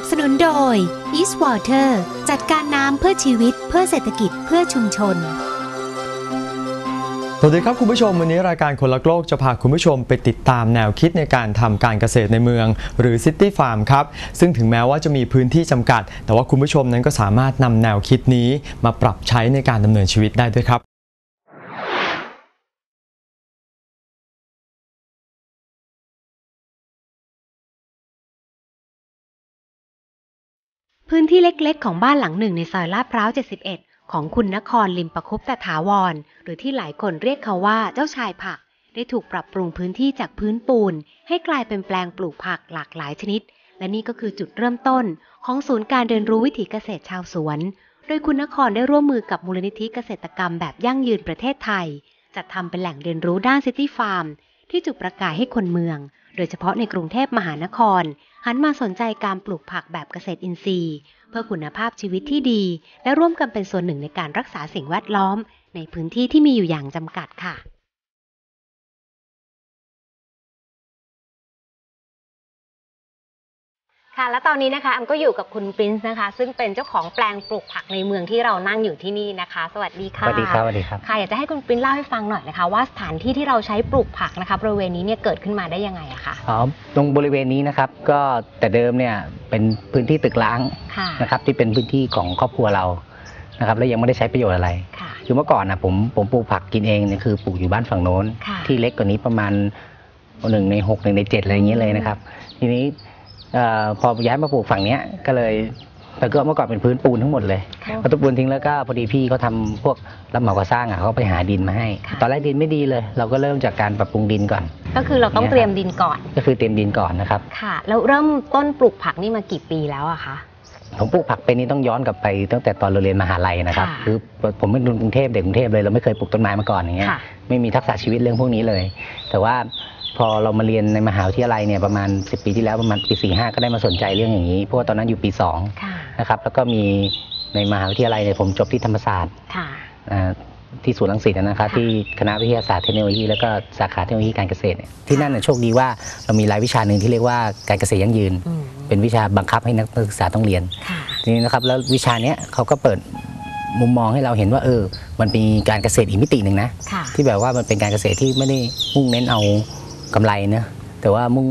บสนุนโดย East Water จัดการน้ำเพื่อชีวิต เพื่อเศรษฐกิจเพื่อชุมชน สวัสดีครับคุณผู้ชมวันนี้รายการคนละโลกจะพาคุณผู้ชมไปติดตามแนวคิดในการทำการเกษตรในเมือง หรือ City Farm ครับ ซึ่งถึงแม้ว่าจะมีพื้นที่จำกัด แต่ว่าคุณผู้ชมนั้นก็สามารถนำแนวคิดนี้มาปรับใช้ในการดำเนินชีวิตได้ด้วยครับ พื้นที่เล็กๆ ของบ้านหลังหนึ่งในซอยลาดพร้าว 71 ของคุณนครลิมประคบแต่ถาวร หรือที่หลายคนเรียกเขาว่าเจ้าชายผัก ได้ถูกปรับปรุงพื้นที่จากพื้นปูน ให้กลายเป็นแปลงปลูกผักหลากหลายชนิด และนี่ก็คือจุดเริ่มต้น ของศูนย์การเรียนรู้วิถีเกษตรชาวสวน โดยคุณนครได้ร่วมมือกับมูลนิธิเกษตรกรรมแบบยั่งยืนประเทศไทย จัดทำเป็นแหล่งเรียนรู้ด้านซิตี้ฟาร์มที่จุดประกายให้คนเมือง โดยเฉพาะในกรุงเทพมหานคร หันมาสนใจการปลูกผักแบบเกษตรอินทรีย์ เพื่อคุณภาพชีวิตที่ดี และร่วมกันเป็นส่วนหนึ่งในการรักษาสิ่งแวดล้อม ในพื้นที่ที่มีอยู่อย่างจำกัดค่ะ ค่ะ และตอนนี้นะคะแอมก็อยู่กับคุณปรินซ์นะคะ ซึ่งเป็นเจ้าของแปลงปลูกผักในเมืองที่เรานั่งอยู่ที่นี่นะคะ สวัสดีสค่ะวัสดีครับสวัสดีครับค่ะอยากจะให้คุณปรินซ์เล่าให้ฟังหน่อยนะคะ ว่าสถานที่ที่เราใช้ปลูกผักนะคะบริเวณนี้เนี่ยเกิดขึ้นมาได้ยังไงอะคะอ๋อตรงบริเวณนี้นะครับก็แต่เดิมเนี่ยเป็นพื้นที่ตึกร้างค่ะนะครับที่เป็นพื้นที่ของครอบครัวเรานะครับแล้วยังไม่ได้ใช้ประโยชน์อะไรค่ะคือเมื่อก่อนนะผมผมปลูกผักกินเองเนี่ยคือปลูกอยู่บ้านฝั่งโน้นค่ะที่เล็กกว่านี้ประมาณหนึ่งในหกหนึ่งในเจ็ดอะไรอย่างเงี้ยเลยนะครับ ทีนี้เอ่อ พอย้ายมาปลูกฝั่งเนี้ยก็เลยแต่ก็เมื่อก่อนเป็นพื้นปูนทั้งหมดเลยค่ะพอทุบปูนทิ้งแล้วก็พอดีพี่เขาทำพวกรับเหมาก่อสร้างอะเขาก็ไปหาดินมาให้ค่ะตอนแรกดินไม่ดีเลย เราก็เริ่มจากการปรับปรุงดินก่อน ก็คือเราต้องเตรียมดินก่อน ก็คือเตรียมดินก่อนนะครับ ค่ะ แล้วเริ่มต้นปลูกผักนี่มากี่ปีแล้วอะคะผมปลูกผักเป็นนี่ต้องย้อนกลับไปตั้งแต่ตอนเราเรียนมหาลัยนะครับค่ะคือผมเป็นคนกรุงเทพเด็กกรุงเทพเลยเราไม่เคยปลูกต้นไม้มาก่อนอย่างเงี้ยค่ะไม่มีทักษะชีวิตเรื่องพวกนี้เลย แต่ว่า พอเรามาเรียนในมหาวิทยาลัยเนี่ยประมาณ 10 ปีที่แล้วประมาณปี4 5ก็ได้มาสนใจเรื่องอย่างนี้ เพราะว่าตอนนั้นอยู่ปีค่ะ2นะครับแล้วก็มีในมหาวิทยาลัยเนี่ยผมจบที่ธรรมศาสตร์ค่ะอ่าที่ศูนย์รังสิตนะครับค่ะที่คณะวิทยาศาสตร์เทคโนโลยีแล้วก็สาขาเทคโนโลยีการเกษตรเนี่ยที่นั่นน่ะโชคดีว่าเรามีรายวิชาหนึ่งที่เรียกว่าการเกษตรยั่งยืนอืมเป็นวิชาบังคับให้นักศึกษาต้องเรียนค่ะทีนี้นะครับแล้ววิชาเนี้ยเขาก็เปิดมุมมองให้เราเห็นว่าเออ มันเป็นการเกษตรอีกมิติหนึ่งนะค่ะที่แบบว่ามันเป็นการเกษตรที่ไม่ได้มุ่งเน้นเอา กำไรนะแต่ว่ามุ่ง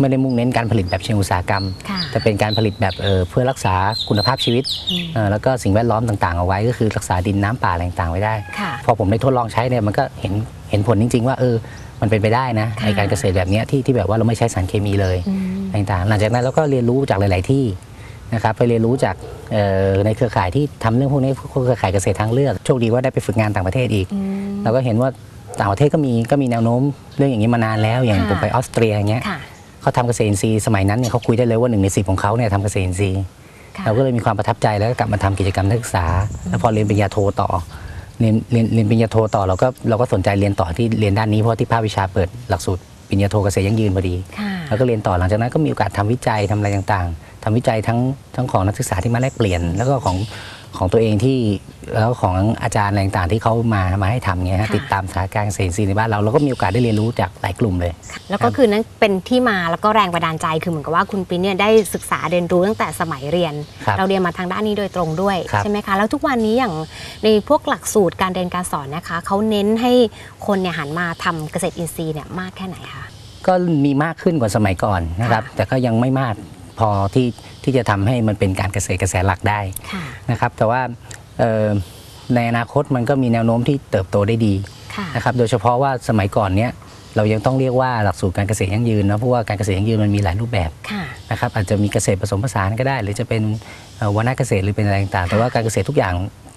ไม่ได้มุ่งเน้นการผลิตแบบเชิงอุตสาหกรรมค่ะแต่เป็นการผลิตแบบเออเพื่อรักษาคุณภาพชีวิตอืมเออแล้วก็สิ่งแวดล้อมต่างๆ เอาไว้ ก็คือรักษาดินน้ำป่าอะไรต่างๆไว้ได้ค่ะพอผมได้ทดลองใช้เนี่ยมันก็เห็นเห็นผลจริง ๆ ว่าเออมันเป็นไปได้นะค่ะในการเกษตรแบบเนี้ยที่ที่แบบว่าเราไม่ใช้สารเคมีเลยอืมต่างๆ หลังจากนั้นเราก็เรียนรู้จากหลาย ๆ ที่นะครับไปเรียนรู้จากเอ่อในเครือข่ายที่ทำเรื่องพวกนี้พวกเครือข่ายเกษตรทางเลือก โชคดีว่าได้ไปฝึกงานต่างประเทศอีกอืมเราก็เห็นว่า ต่างประเทศก็มีก็มีแนวโน้มเรื่องอย่างนี้มานานแล้วอย่างค่ะผมไปออสเตรียอย่างเงี้ยค่ะเขาทำเกษตรอินทรีย์สมัยนั้นเนี่ยเขาคุยได้เลยว่าหนึ่งในสิบของเขาเนี่ยทำเกษตรอินทรีย์ค่ะเราก็เลยมีความประทับใจแล้วก็กลับมาทำกิจกรรมนักศึกษา แล้วพอเรียนปริญญาโทต่อเรียนเรียนเรียนปริญญาโทต่อเราก็เราก็สนใจเรียนต่อที่เรียนด้านนี้เพราะว่าที่ภาควิชาเปิดหลักสูตรปริญญาโทเกษตรยั่งยืนพอดีค่ะแล้วก็เรียนต่อหลังจากนั้นก็มีโอกาสทำวิจัยทำอะไรต่างๆทำวิจัยทั้งทั้งของนักศึกษาที่มาแลกเปลี่ยน แล้วก็ของ ของตัวเองที่แล้วของอาจารย์อะไรต่างๆที่เขามามาให้ทำเงี้ยฮะค่ะ ติดตามสถานการณ์เกษตรอินทรีย์ในบ้านเราเราก็มีโอกาสได้เรียนรู้จากหลายกลุ่มเลย แล้วก็คือนั่นเป็นที่มาแล้วก็แรงบันดาลใจคือเหมือนกับว่าคุณปรินเนี่ยได้ศึกษาเรียนรู้ตั้งแต่สมัยเรียน ครับเราเรียนมาทางด้านนี้โดยตรงด้วยครับ ใช่ไหมคะแล้วทุกวันนี้อย่างในพวกหลักสูตรการเรียนการสอนนะคะเขาเน้นให้คนเนี่ยหันมาทำเกษตรอินทรีย์เนี่ยมากแค่ไหนคะ ก็มีมากขึ้นกว่าสมัยก่อนนะครับ ค่ะ แต่ก็ยังไม่มาก พอที่ที่จะทำให้มันเป็นการเกษตรกระแสหลักได้ค่ะนะครับ แต่ว่าเอ่อในอนาคตมันก็มีแนวโน้มที่เติบโตได้ดีค่ะนะครับโดยเฉพาะว่าสมัยก่อนเนี้ยเรายังต้องเรียกว่าหลักสูตรการเกษตรยั่งยืนนะเพราะว่าการเกษตรยั่งยืนมันมีหลายรูปแบบค่ะนะครับอาจจะมีเกษตรผสมผสานก็ได้ หรือจะเป็นเอ่อวนาเกษตรหรือเป็นอะไรต่างๆแต่ว่าการเกษตรทุกอย่าง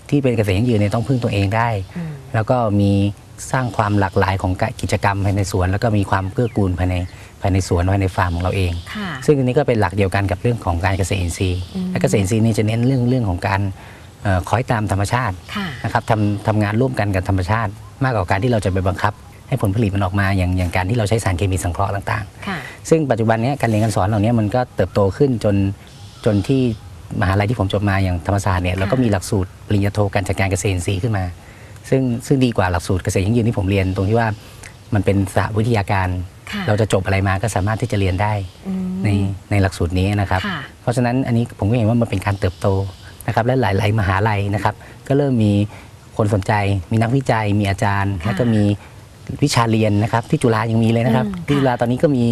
ที่เป็นเกษตรยั่งยืนเนี่ยต้องพึ่งตัวเองได้อืมแล้วก็มี สร้างความหลากหลายของกิจกรรมภายในสวน แล้วก็มีความเกื้อกูลภายในภายในสวนภายในฟาร์มของเราเองค่ะซึ่งอันนี้ก็เป็นหลักเดียวกันกับเรื่องของการเกษตรอินทรีย์อืมและเกษตรอินทรีย์นี่จะเน้นเรื่องเรื่องของการเอ่อคอยตามธรรมชาติค่ะนะครับทำทำงานร่วมกันกับธรรมชาติ มากกว่าการที่เราจะไปบังคับ ให้ผลผลิตมันออกมาอย่างอย่างการที่เราใช้สารเคมีสังเคราะห์ต่างค่ะๆซึ่งปัจจุบันเนี้การเรียนการสอนเหล่านี้มันก็เติบโตขึ้นจนจนที่มหาลัยที่ผมจบมาอย่างธรรมศาสตร์เนี่ยเราก็มีหลักสูตรปริญญาโทการจัดการเกษตรอินทรีย์ขึ้นมา ซึ่งซึ่งดีกว่าหลักสูตรเกษตรยั่งยืนที่ผมเรียนตรงที่ว่ามันเป็นสหวิทยาการ ค่ะเราจะจบอะไรมาก็สามารถที่จะเรียนได้อืม ในในหลักสูตรนี้นะครับ ค่ะ เพราะฉะนั้นอันนี้ผมก็เห็นว่ามันเป็นการเติบโตนะครับและหลาย ๆ มหาลัยนะครับ ก็เริ่มมีคนสนใจ มีนักวิจัย มีอาจารย์ ค่ะแล้วก็มีวิชาเรียนนะครับ ที่จุฬายังมีเลยนะครับอืมที่จุฬาตอนนี้ก็มี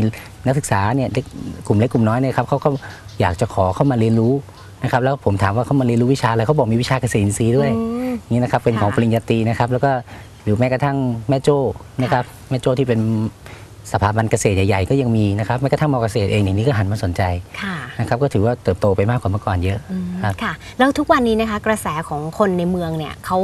นักศึกษาเนี่ยเด็กกลุ่มเล็กกลุ่มน้อยเนี่ยครับเขาก็อยากจะขอเข้ามาเรียนรู้นะครับ แล้วผมถามว่าเขามาเรียนรู้วิชาอะไรเขาบอกมีวิชาเกษตรอินทรีย์ด้วย อืม นี่นะครับเป็นของค่ะปริญญาตรีนะครับ แล้วก็หรือแม้กระทั่งแม่โจ้นะครับแม่โจ้ที่เป็นสถาบันเกษตรใหญ่ๆ ก็ยังมีนะครับแม้กระทั่งมอเกษตรเองเนี่ยนี่ก็หันมาสนใจค่ะนะครับก็ถือว่าเติบโตไปมากกว่าเมื่อก่อนเยอะอืมครับค่ะแล้วทุกวันนี้นะคะกระแสของคนในเมืองเนี่ยเขา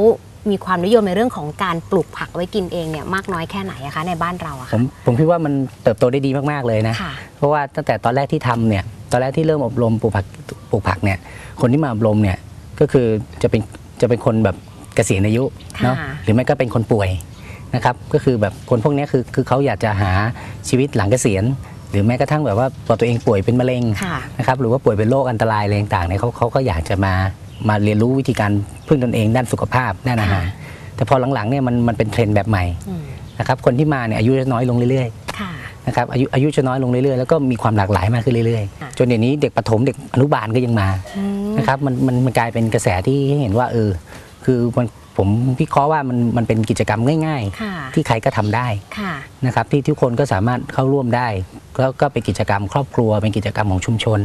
มีความนิยมในเรื่องของการปลูกผักไว้กินเองเนี่ยมากน้อยแค่ไหนอะคะในบ้านเราอะผค่ะมผมคิดว่ามันเติบโตได้ดีมากๆเลยนะค่ะเพราะว่าตั้งแต่ตอนแรกที่ทำเนี่ยตอนแรกที่เริ่มอบรมปลูกผักปลูกผักเนี่ยคนที่มาอบรมเนี่ยก็คือจะเป็น จะเป็นคนแบบเกษียณอายุเนาะค่ะหรือไม่ก็เป็นคนป่วยนะครับก็คือแบบคนพวกเนี้ยคือคือเขาอยากจะหาชีวิตหลังเกษียณ หรือแม้กระทั่งแบบว่าพอตัวเองป่วยเป็นมะเร็งค่ะนะครับหรือว่าป่วยเป็นโรคอันตรายอะไรต่างๆเนี่ยเขาเขาก็อยากจะมามาเรียนรู้วิธีการพึ่งตนเองด้านสุขภาพด้านอาหารแต่พอหลังๆเนี่ยมันมันเป็นเทรนด์แบบใหม่อืมนะครับคนที่มาเนี่ยอายุจะน้อยลงเรื่อยค่ะๆ นะครับอายุอายุจะน้อยลงเรื่อยๆแล้วก็มีความหลากหลายมากขึ้นเรื่อยค่ะๆจนเดี๋ยวนี้เด็กประถมเด็กอนุบาลก็ยังมาอืมนะครับมันมันมันกลายเป็นกระแสที่ให้เห็นว่าเออคือมันผมวิเคราะห์ว่ามันมันเป็นกิจกรรมง่ายค่ะๆที่ใครก็ทำได้ค่ะนะครับที่ทุกคนก็สามารถเข้าร่วมได้แล้วก็เป็นกิจกรรมครอบครัว เป็นกิจกรรมของชุมชน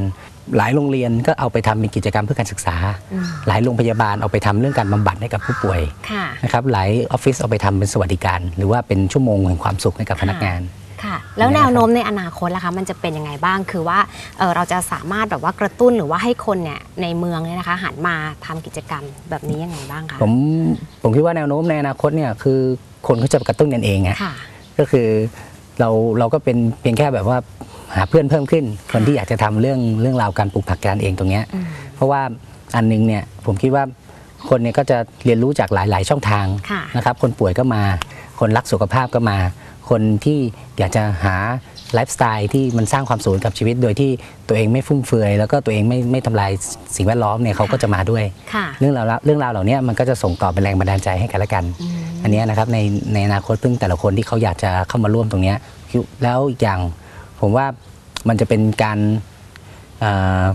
หลายโรงเรียนก็เอาไปทำเป็นกิจกรรมเพื่อการศึกษาอืมหลายโรงพยาบาลเอาไปทำเรื่องการบำบัดให้กับผู้ป่วยค่ะนะครับหลายออฟฟิศเอาไปทำเป็นสวัสดิการ หรือว่าเป็นชั่วโมงแห่งความสุขให้กับพนักงาน ค่ะ แล้วแนวโน้มในอนาคตล่ะคะ มันจะเป็นยังไงบ้าง คือว่าเอ่อเราจะสามารถแบบว่ากระตุ้นหรือว่าให้คนเนี่ยในเมืองเนี่ยนะคะหันมาทำกิจกรรมแบบนี้ยังไงบ้างคะ ผมผมคิดว่าแนวโน้มในอนาคตเนี่ยคือคนเขาจะกระตุ้นกันเองอะค่ะก็คือเราเราก็เป็นเพียงแค่แบบว่าหาเพื่อนเพิ่มขึ้น คนที่อยากจะทำเรื่องเรื่องราวการปลูกผักการเองตรงเนี้ยอืมเพราะว่าอันหนึงเนี่ยผมคิดว่าคนเนี่ยก็จะเรียนรู้จากหลาย ๆ ช่องทางค่ะนะครับ คนป่วยก็มา คนรักสุขภาพก็มา คนที่อยากจะหาไลฟ์สไตล์ที่มันสร้างความสุขให้กับชีวิต โดยที่ตัวเองไม่ฟุ่มเฟือยแล้วก็ตัวเองไม่ไม่ทำลายสิ่งแวดล้อมเนี่ยเขาก็จะมาด้วยค่ะเรื่องราวเรื่องราวเหล่านี้มันก็จะส่งต่อเป็นแรงบันดาลใจให้กันและกันอืมอันเนี้ยนะครับในในอนาคตซึ่งแต่ละคนที่เขาอยากจะเข้ามาร่วมตรงเนี้ยคือแล้วอีกอย่างผมว่ามันจะเป็นการเออ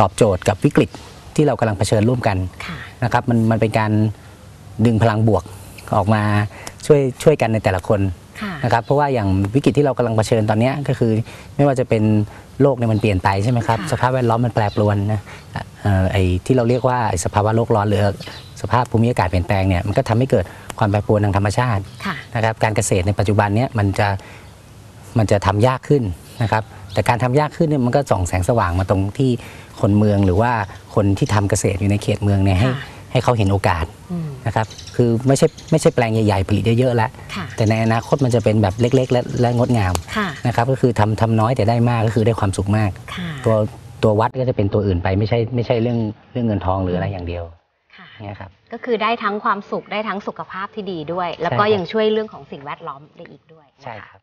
ตอบโจทย์กับวิกฤตที่เรากำลังเผชิญร่วมกันค่ะนะครับมันมันเป็นการดึงพลังบวกออกมาช่วยช่วยกันในแต่ละคนค่ะ นะครับเพราะว่าอย่างวิกฤตที่เรากำลังเผชิญตอนเนี้ยก็คือไม่ว่าจะเป็นโลกเนี่ยมันเปลี่ยนไปใช่ไหมครับค่ะสภาพแวดล้อมมันแปรปรวนนะเอ่อไอ้ที่เราเรียกว่าไอ้สภาวะโลกร้อนหรือสภาพภูมิอากาศเปลี่ยนแปลงเนี่ยมันก็ทำให้เกิดความแปรปรวนทางธรรมชาติ ค่ะ นะครับการเกษตรในปัจจุบันเนี้ยมันจะมันจะทำยากขึ้นนะครับแต่การทำยากขึ้นเนี่ยมันก็ส่องแสงสว่างมาตรงที่คนเมืองหรือว่าคนที่ทำเกษตรอยู่ในเขตเมืองเนี่ยให้ค่ะ ให้เขาเห็นโอกาสอืมนะครับคือไม่ใช่ไม่ใช่แปลงใหญ่ๆผลิตเยอะๆแล้วค่ะแต่ในอนาคตมันจะเป็นแบบเล็กๆ และและงดงามค่ะนะครับก็คือทำทำน้อยแต่ได้มากก็คือได้ความสุขมากค่ะตัวตัววัดก็จะเป็นตัวอื่นไปไม่ใช่ไม่ใช่เรื่องเรื่องเงินทองหรืออะไรอย่างเดียวค่ะเนี่ยครับก็คือได้ทั้งความสุขได้ทั้งสุขภาพที่ดีด้วย แล้วก็ใช่ครับยังช่วยเรื่องของสิ่งแวดล้อมได้อีกด้วยนะคะใช่ครับ